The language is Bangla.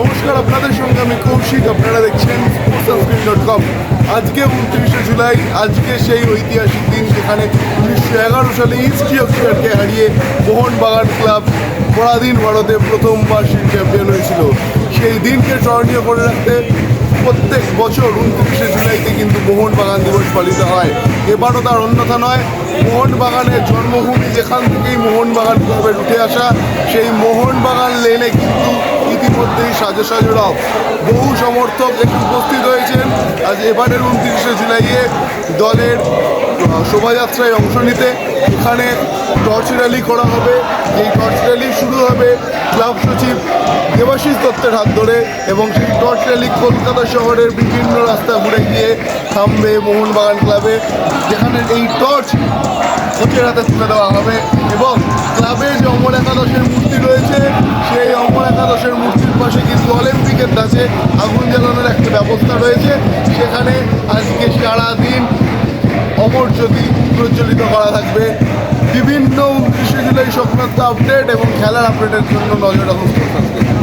নমস্কার, আপনাদের সঙ্গে আমি কৌশিক, আপনারা দেখছেন ডট কম আজকে উনত্রিশে জুলাই, আজকে সেই ঐতিহাসিক দিন যেখানে উনিশশো এগারো সালে ইস্ট ইয়র্কশায়ারকে হারিয়ে মোহনবাগান ক্লাব পরাধীন ভারতে প্রথমবার চ্যাম্পিয়ন হয়েছিল। সেই দিনকে স্মরণীয় করে রাখতে প্রত্যেক বছর উনত্রিশে জুলাইতে কিন্তু মোহনবাগান দিবস পালিত হয়। এবারও তার অন্যথা নয়, মোহনবাগানের জন্মভূমি যেখান থেকেই মোহনবাগান ক্লাবের উঠে আসা, সেই মোহনবাগান লেনে কিন্তু সাজো সাজো রব বহু সমর্থক এসে উপস্থিত হয়েছেন। আজ এবারের উনত্রিশে জুলাইয়ে দলের শোভাযাত্রায় অংশ নিতে এখানে টর্চ র্যালি করা হবে। এই টর্চ র্যালি শুরু হবে ক্লাব সচিব দেবাশিস দত্তের হাত ধরে এবং সেই টর্চ র্যালি কলকাতা শহরের বিভিন্ন রাস্তা ঘুরে গিয়ে থামবে মোহনবাগান ক্লাবে, যেখানে এই টর্চ কোচের হাতে তুলে দেওয়া হবে এবং ক্লাবে যে অমর একাদশের আগুন জ্বালানোর একটা ব্যবস্থা রয়েছে সেখানে আজকে সারাদিন অমর জ্যোতি প্রজ্বলিত করা থাকবে বিভিন্ন উনত্রিশে জুলাই সংক্রান্ত আপডেট এবং খেলার আপডেটের জন্য নজর রাখুন আজকে।